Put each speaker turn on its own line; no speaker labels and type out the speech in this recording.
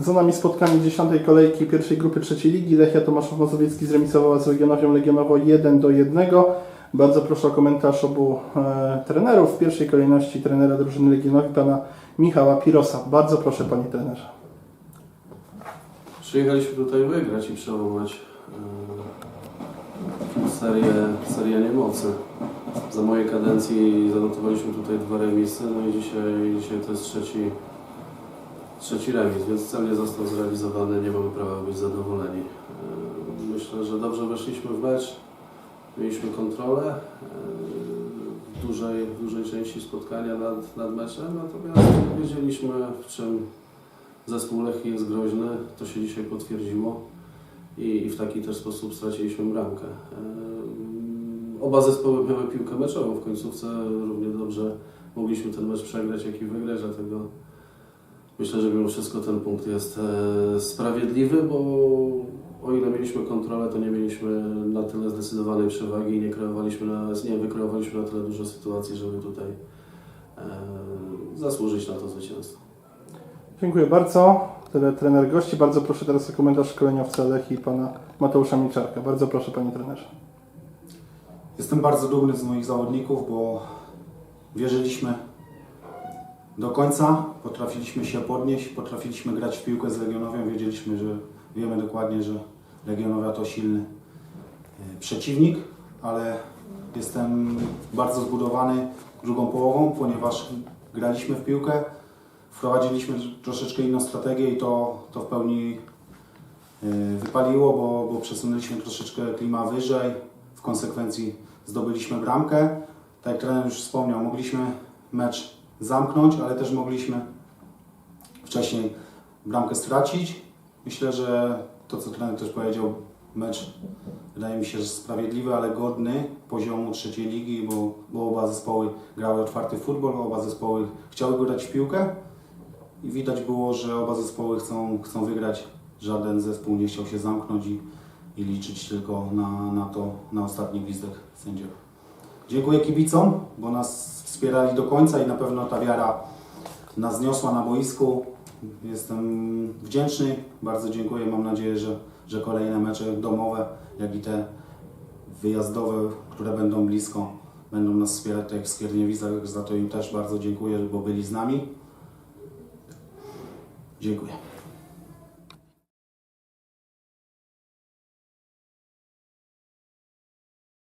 Za nami spotkanie dziesiątej kolejki pierwszej grupy trzeciej ligi. Lechia Tomaszów Mazowiecki zremisowała z Legionowią Legionowo 1 do 1. Bardzo proszę o komentarz obu e, trenerów. W pierwszej kolejności trenera drużyny Legionowi, pana Michała Pirosa. Bardzo proszę, panie trenerze.
Przyjechaliśmy tutaj wygrać i przełamać e, serię, serię niemocy. Za mojej kadencji zanotowaliśmy tutaj dwa remisy, no i dzisiaj, dzisiaj to jest trzeci, trzeci remis, więc cel nie został zrealizowany, nie mamy prawa być zadowoleni. E, Myślę, że dobrze weszliśmy w mecz, mieliśmy kontrolę e, w dużej, w dużej części spotkania nad, nad meczem, natomiast wiedzieliśmy w czym zespół Lechii jest groźny, to się dzisiaj potwierdziło i, i w taki też sposób straciliśmy bramkę. Ehm, Oba zespoły miały piłkę meczową w końcówce, równie dobrze mogliśmy ten mecz przegrać, jak i wygrać, dlatego myślę, że mimo wszystko ten punkt jest e, sprawiedliwy, bo o ile mieliśmy kontrolę, to nie mieliśmy na tyle zdecydowanej przewagi i nie kreowaliśmy na, nie wykreowaliśmy na tyle dużo sytuacji, żeby tutaj e, zasłużyć na to zwycięstwo.
Dziękuję bardzo. Tyle trener gości. Bardzo proszę teraz o komentarz szkoleniowca Lechii, pana Mateusza Milczarka. Bardzo proszę, panie trenerze.
Jestem bardzo dumny z moich zawodników, bo wierzyliśmy do końca, potrafiliśmy się podnieść, potrafiliśmy grać w piłkę z Legionowią, wiedzieliśmy, że wiemy dokładnie, że Legionowia to silny e, przeciwnik, ale jestem bardzo zbudowany drugą połową, ponieważ graliśmy w piłkę, wprowadziliśmy troszeczkę inną strategię i to, to w pełni e, wypaliło, bo, bo przesunęliśmy troszeczkę klima wyżej, w konsekwencji zdobyliśmy bramkę. Tak jak trener już wspomniał, mogliśmy mecz zamknąć, ale też mogliśmy wcześniej bramkę stracić. Myślę, że to, co trener też powiedział, mecz wydaje mi się, że sprawiedliwy, ale godny poziomu trzeciej ligi, bo, bo oba zespoły grały otwarty futbol, oba zespoły chciały grać w piłkę i widać było, że oba zespoły chcą, chcą wygrać. Żaden zespół nie chciał się zamknąć i, i liczyć tylko na, na to, na ostatni gwizdek sędziów. Dziękuję kibicom, bo nas wspierali do końca i na pewno ta wiara nas zniosła na boisku. Jestem wdzięczny, bardzo dziękuję. Mam nadzieję, że, że kolejne mecze domowe, jak i te wyjazdowe, które będą blisko, będą nas wspierać, tak jak w Skierniewicach. Za to im też bardzo dziękuję, bo byli z nami. Dziękuję.